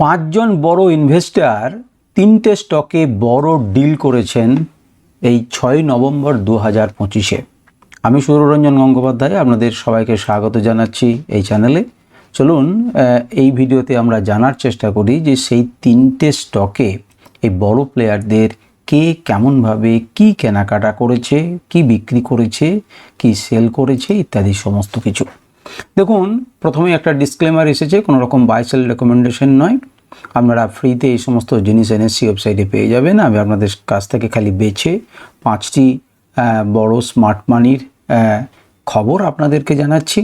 পাঁচজন বড় ইনভেস্টর তিনটে স্টকে বড় ডিল করেছেন এই ছয় নভেম্বর দু হাজার পঁচিশে। আমি সুররঞ্জন গঙ্গোপাধ্যায়, আপনাদের সবাইকে স্বাগত জানাচ্ছি এই চ্যানেলে চলুন এই ভিডিওতে আমরা জানার চেষ্টা করি যে সেই তিনটে স্টকে এই বড় প্লেয়ারদের কে কেমনভাবে কি কেনাকাটা করেছে, কি বিক্রি করেছে, কি সেল করেছে, ইত্যাদি সমস্ত কিছু। দেখুন প্রথমে একটা ডিসক্লেমার এসেছে কোনো রকম বাইসেল রেকমেন্ডেশন নয়। আপনারা ফ্রিতে এই সমস্ত জিনিস এনএসসি ওয়েবসাইটে পেয়ে যাবেন। আমি আপনাদের কাছ থেকে খালি বেছে পাঁচটি বড় স্মার্ট মানির খবর আপনাদেরকে জানাচ্ছি।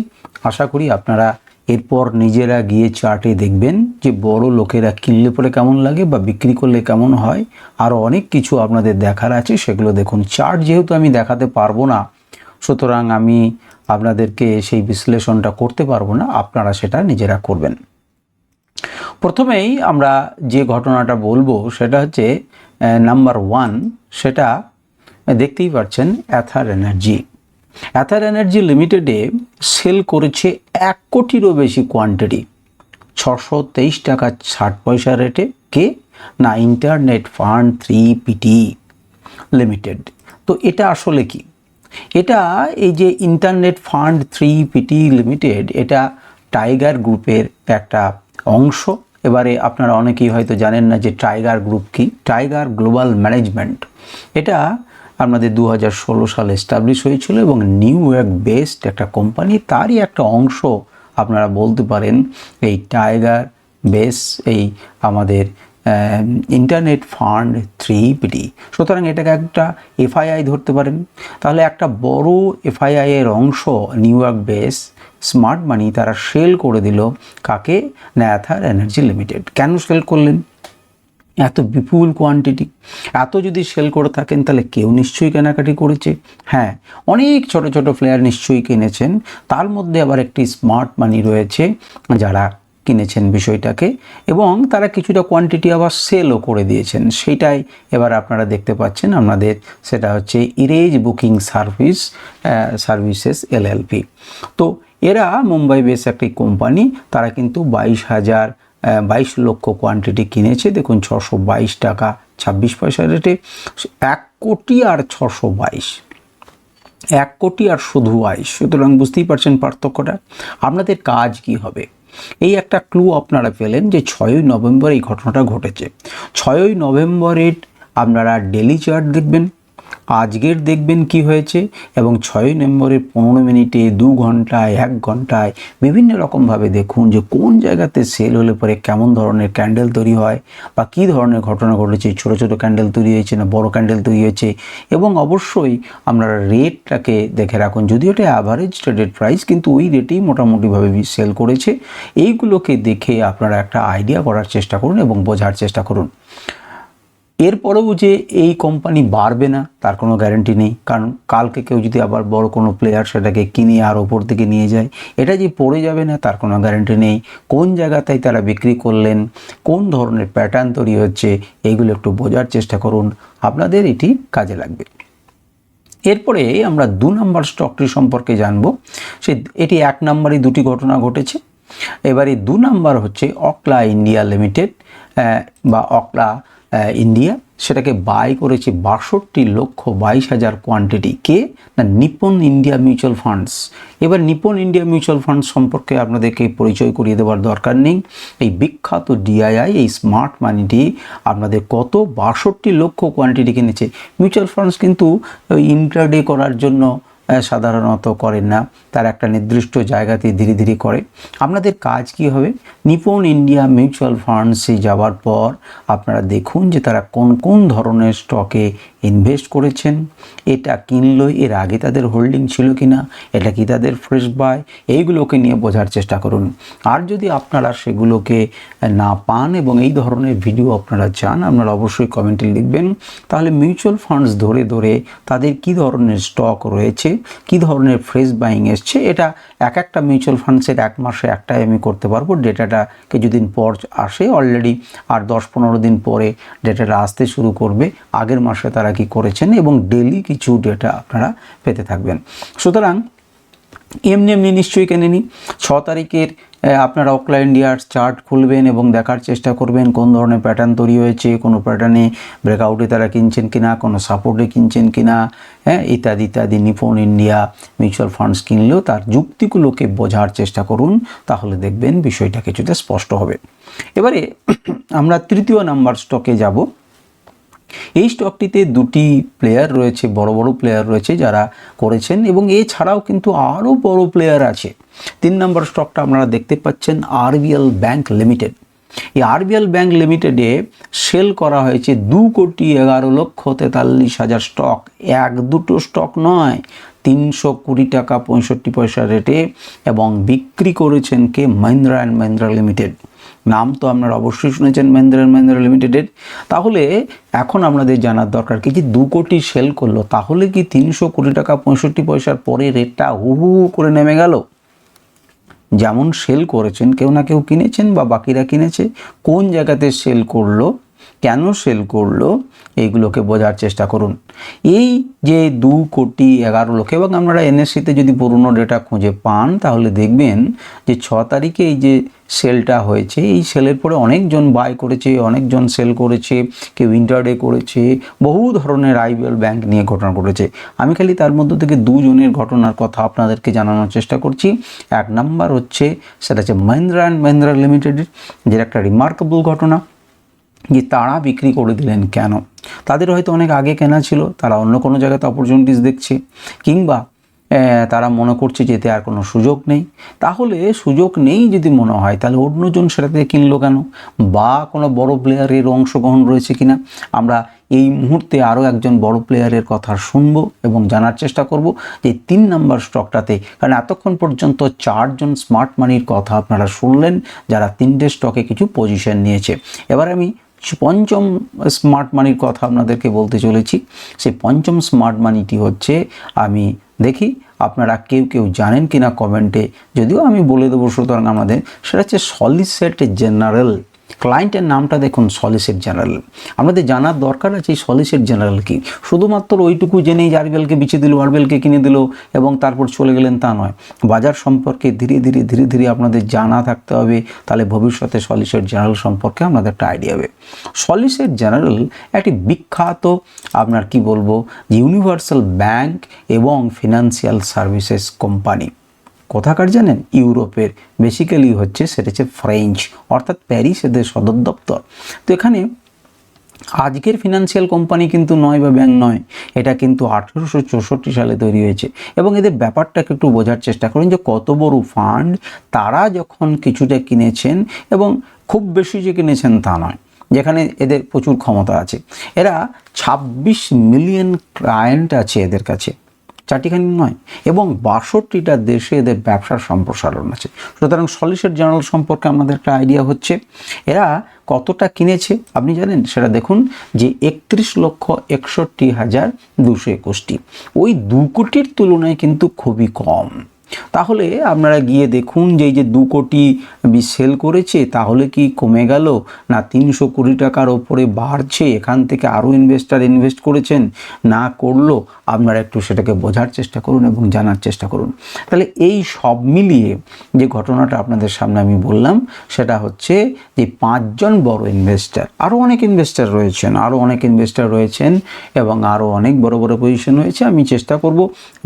আশা করি আপনারা এরপর নিজেরা গিয়ে চার্টে দেখবেন যে বড় লোকেরা কিনলে পরে কেমন লাগে বা বিক্রি করলে কেমন হয়। আরও অনেক কিছু আপনাদের দেখার আছে, সেগুলো দেখুন। চার্ট যেহেতু আমি দেখাতে পারব না, সুতরাং আমি আপনাদেরকে সেই বিশ্লেষণটা করতে পারব না, আপনারা সেটা নিজেরা করবেন। প্রথমেই আমরা যে ঘটনাটা বলব সেটা হচ্ছে নাম্বার ওয়ান সেটা দেখতেই পাচ্ছেন অ্যাথার এনার্জি অ্যাথার এনার্জি লিমিটেডে সেল করেছে এক কোটিরও বেশি কোয়ান্টিটি ছশো তেইশ টাকা ষাট পয়সা রেটে কে? না internet fund three PT limited তো এটা আসলে কি? এটা এই যে internet fund three PT limited, এটা টাইগার গ্রুপের একটা অংশ। এবারে আপনারা অনেকেই হয়তো জানেন না যে টাইগার গ্রুপ কি। টাইগার গ্লোবাল ম্যানেজমেন্ট, এটা আমাদের দু হাজার সালে এস্টাবলিশ হয়েছিল এবং নিউ ইয়র্ক বেসড একটা কোম্পানি, তারই একটা অংশ আপনারা বলতে পারেন এই টাইগার বেস, এই আমাদের ইন্টারনেট ফান্ড থ্রি পিটি সুতরাং এটাকে একটা এফআইআই ধরতে পারেন। তাহলে একটা বড় এফআইআই এর অংশ New York base smart money তারা সেল করে দিল কাকে? ন্যাথার এনার্জি লিমিটেড কেন সেল করলেন? এত বিপুল কোয়ান্টিটি এত যদি সেল করে থাকেন, তাহলে কেউ নিশ্চয়ই কেনাকাটি করেছে। হ্যাঁ অনেক ছোট ছোট প্লেয়ার নিশ্চয়ই কিনেছেন। তার মধ্যে আবার একটি স্মার্ট মানি রয়েছে, যারা কিনেছেন বিষয়টাকে, এবং তারা কিছুটা কোয়ান্টিটি আবার সেলও করে দিয়েছেন। সেটাই এবার আপনারা দেখতে পাচ্ছেন আপনাদের সেটা হচ্ছে ইরেজ বুকিং সার্ভিস সার্ভিসেস এলএলপি। তো এরা মুম্বাই বেস একটি কোম্পানি তারা কিন্তু বাইশ হাজার বাইশ লক্ষ কোয়ান্টিটি কিনেছে। দেখুন ছশো বাইশ টাকা, ছাব্বিশ পয়সা রেটে এক কোটি আর ছশো বাইশ। এক কোটি আর শুধু বাইশ। সুতরাং বুঝতেই পারছেন পার্থক্যটা। আপনাদের কাজ কি হবে? এই একটা ক্লু আপনারা পেলেন যে ছয়ই নভেম্বর এই ঘটনাটা ঘটেছে। ছয়ই নভেম্বরের আপনারা ডেলি চার্ট দেখবেন আজকের দেখবেন কি হয়েছে এবং ছয়ই নভেম্বরের পনেরো মিনিটে, দু ঘন্টায়, এক ঘন্টায় বিভিন্ন রকমভাবে দেখুন যে কোন জায়গাতে সেল হলে পরে কেমন ধরনের ক্যান্ডেল তৈরি হয় বা কী ধরনের ঘটনা ঘটেছে, ছোট ছোট ক্যান্ডেল তৈরি হয়েছে না বড় ক্যান্ডেল তৈরি হয়েছে এবং অবশ্যই আপনারা রেটটাকে দেখে রাখুন। যদিও এটা অ্যাভারেজ ট্রেডেড প্রাইস কিন্তু ওই রেটেই মোটামুটিভাবে সেল করেছে। এইগুলোকে দেখে আপনারা একটা আইডিয়া করার চেষ্টা করুন এবং বোঝার চেষ্টা করুন। এরপরেও যে এই কোম্পানি বাড়বে না, তার কোনো গ্যারেন্টি নেই। কারণ কালকে কেউ যদি আবার বড় কোনো প্লেয়ার সেটাকে কিনে আর ওপর দিকে নিয়ে যায়, এটা যে পড়ে যাবে না, তার কোনো গ্যারেন্টি নেই। কোন জায়গাতেই তারা বিক্রি করলেন, কোন ধরনের প্যাটার্ন তৈরি হচ্ছে, এইগুলো একটু বোঝার চেষ্টা করুন। আপনাদের এটি কাজে লাগবে। এরপরে আমরা দু নম্বর স্টকটি সম্পর্কে জানব। সে, এটি এক নম্বরই দুটি ঘটনা ঘটেছে। এবারে দু নম্বর হচ্ছে অকলা ইন্ডিয়া লিমিটেড বা অকলা ইন্ডিয়া। সেটাকে বাই করেছে বাষট্টি লক্ষ বাইশ হাজার কোয়ান্টিটি কে? না, নিপন ইন্ডিয়া মিউচুয়াল ফান্ডস। এবার নিপন ইন্ডিয়া মিউচুয়াল ফান্ড সম্পর্কে আপনাদেরকে পরিচয় করিয়ে দেওয়ার দরকার নেই। এই বিখ্যাত ডিআইআই এই স্মার্ট মানিটি আপনাদের কত? বাষট্টি লক্ষ কোয়ান্টিটি কিনেছে মিউচুয়াল ফান্ডস কিন্তু ইন্টারডে করার জন্য সাধারণত করেন না। তার একটা নির্দিষ্ট জায়গাতে ধীরে ধীরে করে। আপনাদের কাজ কি হবে? নিপন ইন্ডিয়া মিউচুয়াল ফান্ডসে যাওয়ার পর আপনারা দেখুন যে তারা কোন কোন ধরনের স্টকে ইনভেস্ট করেছেন, এটা কিনলো এর আগে তাদের হোল্ডিং ছিল কি না এটা কি তাদের ফ্রেশ বাই এইগুলোকে নিয়ে বোঝার চেষ্টা করুন। আর যদি আপনারা সেগুলোকে না পান এবং এই ধরনের ভিডিও আপনারা চান, আপনারা অবশ্যই কমেন্টে লিখবেন। তাহলে মিউচুয়াল ফান্ডস ধরে ধরে তাদের কি ধরনের স্টক রয়েছে, কি ধরনের ফ্রেশ বাইং এসছে, এটা এক একটা মিউচুয়াল ফান্ডসের এক মাসে একটাই আমি করতে পারব। ডেটাটা কিছুদিন পর আসে অলরেডি আর দশ পনেরো দিন পরে ডেটাটা আসতে শুরু করবে। আগের মাসে তারা কি করেছেন এবং ডেলি কিছু ডেটা আপনারা পেতে থাকবেন। সুতরাং এমনি এমনি নিশ্চয়ই কেনে কেনেনি ছ তারিখের আপনারা অকলা ইন্ডিয়ার চার্ট খুলবেন এবং দেখার চেষ্টা করবেন কোন ধরনের প্যাটার্ন তৈরি হয়েছে, কোনো প্যাটার্নে ব্রেকআউটে তারা কিনছেন কিনা, কোনো সাপোর্টে কিনছেন কিনা হ্যাঁ ইত্যাদি ইত্যাদি। নিপন ইন্ডিয়া মিউচুয়াল ফান্ডস কিনলেও তার যুক্তিগুলোকে বোঝার চেষ্টা করুন, তাহলে দেখবেন বিষয়টা কিছুটা স্পষ্ট হবে। এবারে আমরা তৃতীয় নাম্বার স্টকে যাব। এই স্টকটিতে দুটি প্লেয়ার রয়েছে, বড় বড় প্লেয়ার রয়েছে যারা করেছেন এবং এছাড়াও কিন্তু আরও বড় প্লেয়ার আছে। তিন নম্বর স্টকটা আপনারা দেখতে পাচ্ছেন আরবিএল ব্যাংক লিমিটেড এই আরবিএল ব্যাংক লিমিটেডে সেল করা হয়েছে দু কোটি এগারো লক্ষ তেতাল্লিশ হাজার স্টক এক, দুটো স্টক নয়, তিনশো কুড়ি টাকা পঁয়ষট্টি পয়সা রেটে এবং বিক্রি করেছেন কে? মহিন্দ্রা অ্যান্ড মহিন্দ্রা লিমিটেড নাম তো আপনারা অবশ্যই শুনেছেন মহিন্দ্রা মহিন্দ্রা লিমিটেডের তাহলে এখন আপনাদের জানার দরকার কি যে দু কোটি সেল করল, তাহলে কি তিনশো কোটি টাকা পঁয়ষট্টি পয়সার পরে রেটটা হু হু করে নেমে গেল? যেমন সেল করেছেন, কেউ না কেউ কিনেছেন বা বাকিরা কিনেছে। কোন জায়গাতে সেল করল? কেন সেল করল? এইগুলোকে বোঝার চেষ্টা করুন। এই যে দু কোটি এগারো লক্ষ, এবং আপনারা এনএসসিতে যদি পুরনো ডেটা খুঁজে পান, তাহলে দেখবেন যে ছ তারিখে এই যে সেলটা হয়েছে, এই সেলের পরে অনেকজন বাই করেছে, অনেকজন সেল করেছে, কেউ ইন্টারডে করেছে, বহু ধরনের আইবিএল ব্যাংক নিয়ে ঘটনা ঘটেছে। আমি খালি তার মধ্য থেকে দুজনের ঘটনার কথা আপনাদেরকে জানানোর চেষ্টা করছি। এক নাম্বার হচ্ছে, সেটা হচ্ছে মহিন্দ্রা অ্যান্ড মহিন্দ্রা লিমিটেডের যেটা একটা রিমার্কেবল ঘটনা। যে তারা বিক্রি করে দিলেন কেন? তাদের হয়তো অনেক আগে কেনা ছিল, তারা অন্য কোনো জায়গাতে অপরচুনিটিস দেখছে, কিংবা তারা মনে করছে যে এতে আর কোনো সুযোগ নেই। তাহলে সুযোগ নেই যদি মনে হয়, তাহলে অন্যজন সেটাতে কিনলো কেন? বা কোনো বড় প্লেয়ারের অংশগ্রহণ রয়েছে কিনা? আমরা এই মুহূর্তে আরও একজন বড় প্লেয়ারের কথা শুনব এবং জানার চেষ্টা করব যে তিন নম্বর স্টকটাতে, কারণ এতক্ষণ পর্যন্ত চারজন স্মার্ট মানির কথা আপনারা শুনলেন, যারা তিনটে স্টকে কিছু পজিশন নিয়েছে। এবার আমি পঞ্চম স্মার্ট মানির কথা আপনাদেরকে বলতে চলেছি। সেই পঞ্চম স্মার্ট মানিটি হচ্ছে, আমি দেখি আপনারা কেউ কেউ জানেন কিনা কমেন্টে, যদিও আমি বলে দেবো সুতরাং আমাদের, সেটা হচ্ছে সলিসেট জেনারেল ক্লায়েন্টের নামটা দেখুন সলিসিট জেনারেল আমাদের জানার দরকার আছে এই সলিসিট জেনারেল কি? শুধুমাত্র ওইটুকু জেনেই যে আরবিএলকে বিছিয়ে দিল আরবিএলকে কিনে দিল এবং তারপর চলে গেলেন তা নয়। বাজার সম্পর্কে ধীরে ধীরে ধীরে ধীরে আপনাদের জানা থাকতে হবে, তাহলে ভবিষ্যতে সলিসিট জেনারেল সম্পর্কে আপনাদের একটা আইডিয়া হবে। সলিসিট জেনারেল একটি বিখ্যাত, আপনার কি বলব ইউনিভার্সাল ব্যাংক এবং ফিনান্সিয়াল সার্ভিসেস কোম্পানি কোথাকার জানেন? ইউরোপের। বেসিক্যালি হচ্ছে সেটা হচ্ছে ফ্রেঞ্চ অর্থাৎ প্যারিস এদের সদর দপ্তর। তো এখানে আজকের ফিনান্সিয়াল কোম্পানি কিন্তু নয় বা ব্যাংক নয় এটা কিন্তু আঠেরোশো চৌষট্টি সালে তৈরি হয়েছে। এবং এদের ব্যাপারটাকে একটু বোঝার চেষ্টা করুন যে কত বড় ফান্ড তারা যখন কিছুটা কিনেছেন এবং খুব বেশি যে কিনেছেন তা নয় যেখানে এদের প্রচুর ক্ষমতা আছে। এরা ছাব্বিশ মিলিয়ন ক্লায়েন্ট আছে এদের কাছে। চারটিখানি নয়, এবং বাষট্টিটা দেশে এদের ব্যবসার সম্প্রসারণ আছে। সুতরাং সলিসিট জার্নাল সম্পর্কে আমাদের একটা আইডিয়া হচ্ছে, এরা কতটা কিনেছে, আপনি জানেন? সেটা দেখুন যে একত্রিশ লক্ষ একষট্টি হাজার দুশো একুশটি। ওই দু কোটির তুলনায় কিন্তু খুবই কম। তাহলে আপনারা গিয়ে দেখুন যে এই যে দু কোটি সেল করেছে, তাহলে কি কমে গেল? না তিনশো কোটি টাকার ওপরে বাড়ছে? এখান থেকে আরও ইনভেস্টার ইনভেস্ট করেছেন? না করল? আপনারা একটু সেটাকে বোঝার চেষ্টা করুন এবং জানার চেষ্টা করুন। তাহলে এই সব মিলিয়ে যে ঘটনাটা আপনাদের সামনে আমি বললাম, সেটা হচ্ছে যে পাঁচজন বড় ইনভেস্টার আরও অনেক ইনভেস্টার রয়েছেন, আরও অনেক ইনভেস্টার রয়েছেন এবং আরও অনেক বড় বড় পজিশন রয়েছে। আমি চেষ্টা করব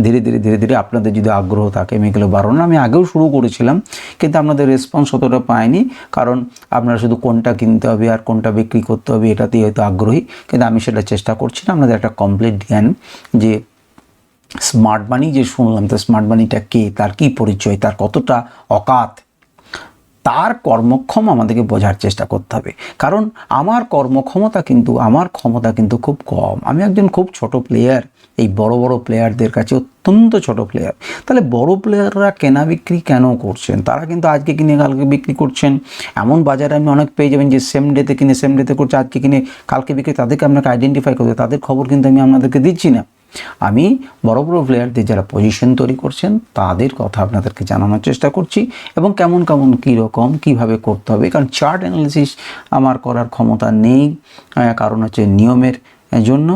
ধীরে ধীরে ধীরে ধীরে আপনাদের যদি আগ্রহ থাকে এগুলো বাড়ানো আমি আগেও শুরু করেছিলাম, কিন্তু আপনাদের রেসপন্স অতটা পাইনি, কারণ আপনারা শুধু কোনটা কিনতে হবে আর কোনটা বিক্রি করতে হবে, এটাতেই হয়তো আগ্রহী, কিন্তু আমি সেটা চেষ্টা করছি না। আপনাদের একটা কমপ্লিট জ্ঞান যে স্মার্ট মানি যে শুনলাম, তো স্মার্ট মানিটা কে, তার কী পরিচয়, তার কতটা অকাত তার কর্মক্ষম আমাদেরকে বোঝার চেষ্টা করতে হবে। কারণ আমার কর্মক্ষমতা কিন্তু, আমার ক্ষমতা কিন্তু খুব কম। আমি একজন খুব ছোট প্লেয়ার এই বড় বড় প্লেয়ারদের কাছে অত্যন্ত ছোট প্লেয়ার তাহলে বড় প্লেয়াররা কেনা বিক্রি কেন করছেন? তারা কিন্তু আজকে কিনে, কালকে বিক্রি করছেন। এমন বাজারে আমি অনেক পেয়ে যাবেন যে সেম ডেতে কিনে সেম ডেতে করছে, আজকে কিনে, কালকে বিক্রি, তাদেরকে আপনাকে আইডেন্টিফাই করতে তাদের খবর কিন্তু আমি আপনাদেরকে দিচ্ছি না। আমি বড় বড় প্লেয়ারদের যারা পজিশন তৈরি করছেন, তাদের কথা আপনাদেরকে জানানোর চেষ্টা করছি এবং কেমন কেমন কীরকম কীভাবে করতে হবে, কারণ চার্ট অ্যানালিসিস আমার করার ক্ষমতা নেই। কারণ হচ্ছে নিয়মের জন্য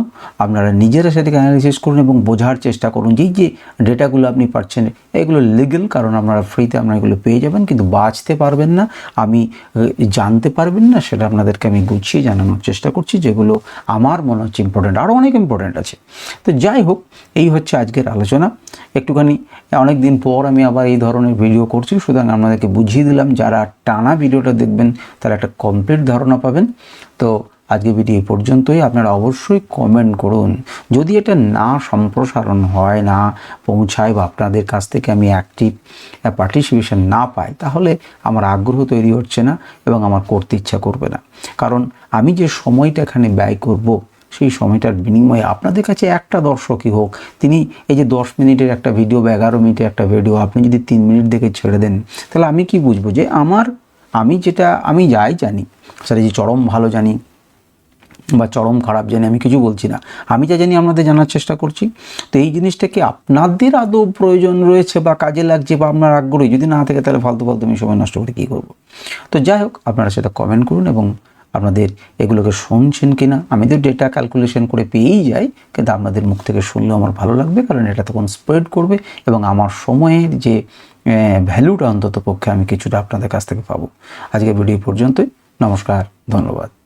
আপনারা নিজেরা সেটাকে অ্যানালিসিস করুন এবং বোঝার চেষ্টা করুন। যে যে ডেটাগুলো আপনি পাচ্ছেন, এগুলো লিগেল কারণ আপনারা ফ্রিতে আপনারা এগুলো পেয়ে যাবেন, কিন্তু বাঁচতে পারবেন না। আমি জানতে পারবেন না, সেটা আপনাদেরকে আমি গুছিয়ে জানানোর চেষ্টা করছি, যেগুলো আমার মনে হচ্ছে ইম্পর্টেন্ট আরও অনেক ইম্পর্টেন্ট আছে। তো যাই হোক, এই হচ্ছে আজকের আলোচনা। একটুখানি, অনেক দিন পর আমি আবার এই ধরনের ভিডিও করছি, সুতরাং আপনাদেরকে বুঝিয়ে দিলাম, যারা টানা ভিডিওটা দেখবেন, তারা একটা কমপ্লিট ধারণা পাবেন। তো আজকে ভিডিও পর্যন্তই। আপনারা অবশ্যই কমেন্ট করুন। যদি এটা না সম্প্রসারণ হয়, না পৌঁছায় বা আপনাদের কাছ থেকে আমি অ্যাক্টিভ পার্টিসিপেশন না পাই, তাহলে আমার আগ্রহ তৈরি হচ্ছে না এবং আমার করতে ইচ্ছা করবে না। কারণ আমি যে সময়টা এখানে ব্যয় করব, সেই সময়টার বিনিময়ে আপনাদের কাছে একটা দর্শকই হোক, তিনি এই যে দশ মিনিটের একটা ভিডিও বা এগারো মিনিটের একটা ভিডিও আপনি যদি তিন মিনিট দেখে ছেড়ে দেন, তাহলে আমি কি বুঝব যে আমার, আমি যেটা, আমি যাই জানি সেটা যে চরম ভালো জানি বা চরম খারাপ জানি আমি কিছু বলছি না। আমি যা জানি আপনাদের জানার চেষ্টা করছি। তো এই জিনিসটাকে আপনাদের আদৌ প্রয়োজন রয়েছে বা কাজে লাগছে বা আপনার আগ্রহী? যদি না থাকে তাহলে ফালতু ফালতু আমি সময় নষ্ট করে কী করব? তো যাই হোক, আপনারা সেটা কমেন্ট করুন এবং আপনাদের এগুলোকে শুনছেন কি না আমি তো ডেটা ক্যালকুলেশন করে পেয়েই যাই, কিন্তু আপনাদের মুখ থেকে শুনলেও আমার ভালো লাগবে, কারণ এটা তখন স্প্রেড করবে এবং আমার সময়ের যে ভ্যালুটা অন্তত পক্ষে আমি কিছুটা আপনাদের কাছ থেকে পাবো। আজকে ভিডিও পর্যন্তই। নমস্কার, ধন্যবাদ।